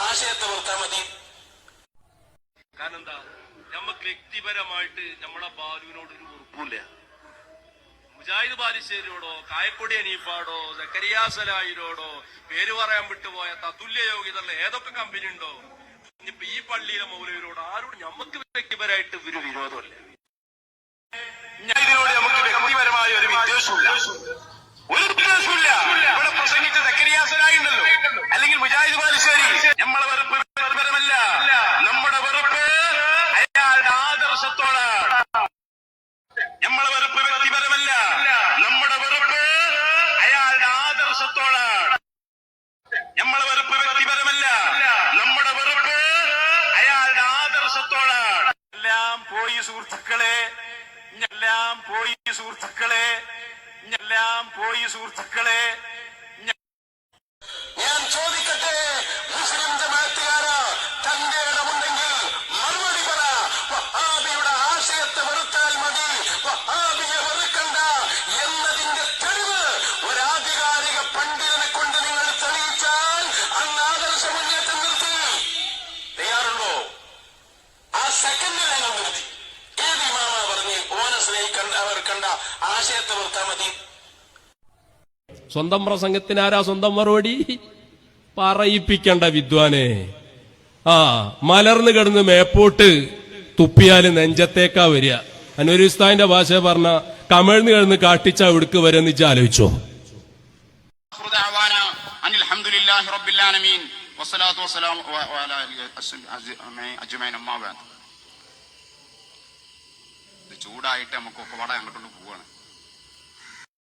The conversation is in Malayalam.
ആശയത്തെ നിർത്താൻ മതി. കാരണം എന്താ? നമുക്ക് വ്യക്തിപരമായിട്ട് നമ്മളെ ബാലുവിനോട് ഒരു ഉറപ്പില്ല മുജാഹിദ് ബാലിശ്ശേരിയോടോ കായക്കൊടി അനീഫാടോ സക്കരിയ സലായിരോടോ പേര് പറയാൻ വിട്ടുപോയ തതുല്യ യോഗ്യതയുള്ള ഏതൊക്കെ കമ്പനി ഉണ്ടോ? ഇനിയിപ്പോ ഈ പള്ളിയിലെ മൗലവിനോട് ആരോട് നമുക്ക് വ്യക്തിപരമായിട്ട് ഒരു വിരോധമല്ല. അല്ലെങ്കിൽ മുജാഹിദ് ബാലുശ്ശേരി നമ്മളെ വെറുപ്പ് പരമല്ല നമ്മുടെ വെറുപ്പ് അയാളുടെ ആദർശത്തോടാണ്. നമ്മളെ വെറുപ്പ് വ്യക്തിപരമല്ല നമ്മുടെ വെറുപ്പ് അയാളുടെ ആദർശത്തോടാണ്. നമ്മളെ വെറുപ്പ് വ്യക്തിപരമല്ല നമ്മുടെ വെറുപ്പ് അയാളുടെ ആദർശത്തോടാണ്. എല്ലാം പോയി സുഹൃത്തുക്കളെ. എല്ലാം പോയി സുഹൃത്തുക്കളെ. എല്ലാം പോയി സുഹൃത്തുക്കളെ. കണ്ട അവർ കണ്ട ആശയത്തെ ഓർത്താൽ മതി. സ്വന്തം പ്രസംഗത്തിന് ആരാ സ്വന്തം മറുപടി? പറയിപ്പിക്കണ്ട വിദ്വാനെ. ആ മലർന്നു കിടന്ന് മേപ്പോട്ട് തുപ്പിയാൽ നെഞ്ചത്തേക്കാ വരിക. അനൂരുസ്താന്റെ ഭാഷ പറഞ്ഞ കമിഴ്ന്ന് കിടന്ന് കാട്ടിച്ച അവിടുക്ക് വരെന്ന് വെച്ച് ആലോചിച്ചോ. അനിൽഹമുല്ലാഹി റബ്ബിൽ ആലമീൻ. വസ്സലാത്തു ചൂടായിട്ട് നമുക്കൊക്കെ വട അങ്ങോട്ടുകൊണ്ട് പോവാണ്.